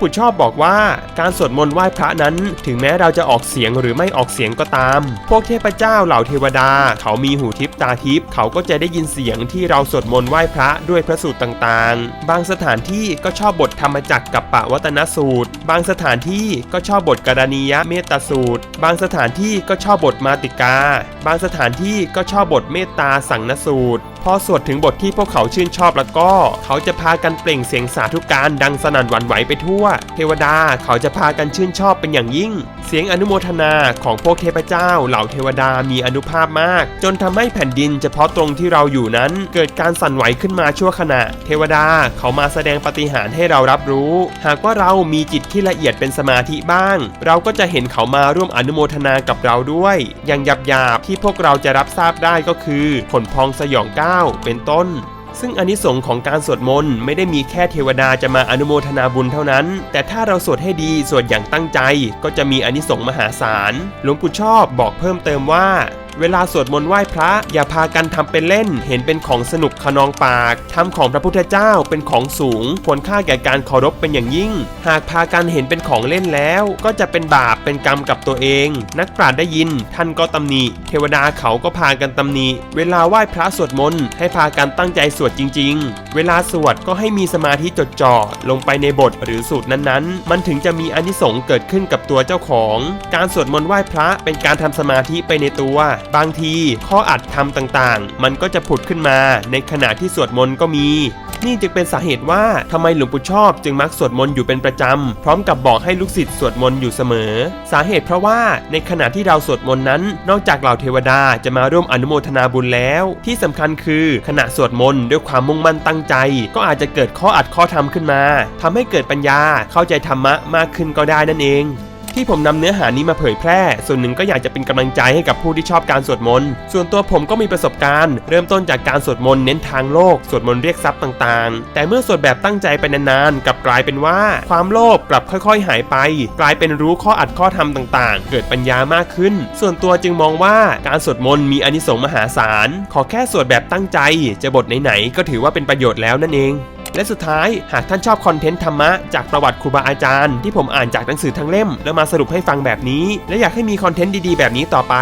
ผู้ชอบบอกว่าการสวดมนต์ไหว้พระนั้น ถึงแม้เราจะออกเสียงหรือไม่ออกเสียงก็ตาม พวกเทพเจ้าเหล่าเทวดา เขามีหูทิพตาทิพเขาก็จะได้ยินเสียงที่เราสวดมนต์ไหว้พระด้วยพระสูตรต่างๆ บางสถานที่ก็ชอบบทธรรมจักรกับปะวัตนสูตร บางสถานที่ก็ชอบบทกรณียเมตตาสูตร บางสถานที่ก็ชอบบทมาติกา บางสถานที่ก็ชอบบทเมตตาสังนสูตร อสวดถึงบทที่พวกเขาชื่นชอบแล้วก็ เขาจะพากันเปล่งเสียงสาธุการดังสนั่นหวั่นไหวไปทั่ว เทวดาเขาจะพากันชื่นชอบเป็นอย่างยิ่ง เสียงอนุโมทนาของพวกเทพเจ้า เหล่าเทวดามีอนุภาพมาก จนทำให้แผ่นดินเฉพาะตรงที่เราอยู่นั้น เกิดการสั่นไหวขึ้นมาชั่วขณะ เทวดาเขามาแสดงปฏิหารให้เรารับรู้ หากว่าเรามีจิตที่ละเอียดเป็นสมาธิบ้าง เราก็จะเห็นเขามาร่วมอนุโมทนากับเราด้วย อย่างหยาบๆที่พวกเราจะรับทราบได้ก็คือขนพองสยองก้าวเป็นต้น ซึ่งอนิสงส์ของการสวดมนต์ไม่ได้มีแค่เทวดาจะมาอนุโมทนาบุญเท่านั้น แต่ถ้าเราสวดให้ดีสวดอย่างตั้งใจ ก็จะมีอนิสงส์มหาศาลหลวงปู่ชอบบอกเพิ่มเติมว่าเวลาสวดมนต์ไหว้พระ อย่าพากันทำเป็นเล่น เห็นเป็นของสนุกขนองปากทำของพระพุทธเจ้าเป็นของสูง ควรค่าแก่การเคารพเป็นอย่างยิ่ง หากพากันเห็นเป็นของเล่นแล้ว ก็จะเป็นบาปเป็นกรรมกับตัวเอง นักปราชญ์ได้ยิน ท่านก็ตำหนิ เทวดาเขาก็พากันตำหนิ เวลาไหว้พระสวดมนต์ให้พากันตั้งใจสวดจริง ๆ เวลาสวดก็ให้มีสมาธิจดจ่อลงไปในบทหรือสูตรนั้นๆ มันถึงจะมีอนิสงส์เกิดขึ้นกับตัวเจ้าของ การสวดมนต์ไหว้พระเป็นการทำสมาธิไปในตัวบางทีข้ออัดทำต่างๆ มันก็จะผุดขึ้นมาในขณะที่สวดมนต์ก็มี นี่จึงเป็นสาเหตุว่าทำไมหลวงปู่ชอบจึงมักสวดมนต์อยู่เป็นประจำ พร้อมกับบอกให้ลูกศิษย์สวดมนต์อยู่เสมอ สาเหตุเพราะว่าในขณะที่เราสวดมนต์นั้น นอกจากเหล่าเทวดาจะมาร่วมอนุโมทนาบุญแล้ว ที่สำคัญคือขณะสวดมนต์ด้วยความมุ่งมั่นตั้งใจ ก็อาจจะเกิดข้ออัดข้อธรรมขึ้นมาทำให้เกิดปัญญาเข้าใจธรรมะมากขึ้นก็ได้นั่นเอง ที่ผมนำเนื้อหานี้มาเผยแพร่ ส่วนหนึ่งก็อยากจะเป็นกำลังใจให้กับผู้ที่ชอบการสวดมนต์ ส่วนตัวผมก็มีประสบการณ์ เริ่มต้นจากการสวดมนต์เน้นทางโลก สวดมนต์เรียกทรัพย์ต่างๆ แต่เมื่อสวดแบบตั้งใจไปนานๆ กลับกลายเป็นว่า ความโลภกลับค่อย ๆ หายไป กลายเป็นรู้ข้ออัดข้อธรรมต่างๆ เกิดปัญญามากขึ้น ส่วนตัวจึงมองว่าการสวดมนต์มีอานิสงส์มหาศาล ขอแค่สวดแบบตั้งใจ จะบทไหนๆก็ถือว่าเป็นประโยชน์แล้วนั่นเอง และสุดท้ายหากท่านชอบคอนเทนต์ธรรมะจากประวัติครูบาอาจารย์ที่ผมอ่านจากหนังสือทั้งเล่ม แล้วมาสรุปให้ฟังแบบนี้ และอยากให้มีคอนเทนต์ดีๆ แบบนี้ต่อไป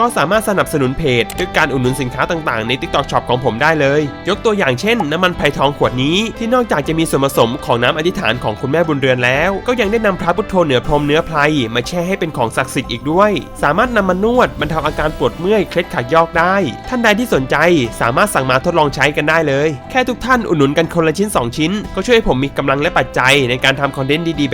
ก็สามารถสนับสนุนเพจด้วยการอุดหนุนสินค้าต่างๆใน TikTok Shop ของผมได้เลย ยกตัวอย่างเช่น น้ำมันไผ่ทองขวดนี้ที่นอกจากจะมีส่วนผสมของน้ำอธิษฐานของคุณแม่บุญเรือนแล้ว ก็ยังได้นำพระพุทโธเหนือพรมเนื้อไพรมาแช่ให้เป็นของศักดิ์สิทธิ์อีกด้วย สามารถนำมานวดบรรเทาอาการปวดเมื่อยเคล็ดขัดยอกได้ ท่านใดที่สนใจสามารถสั่งมาทดลองใช้กันได้เลย แค่ทุกท่านอุดหนุนกันคนละชิ้น2 ชิ้น ก็ช่วยให้ผมมีกำลังและปัจจัยในการทำคอนเทนต์ดีๆ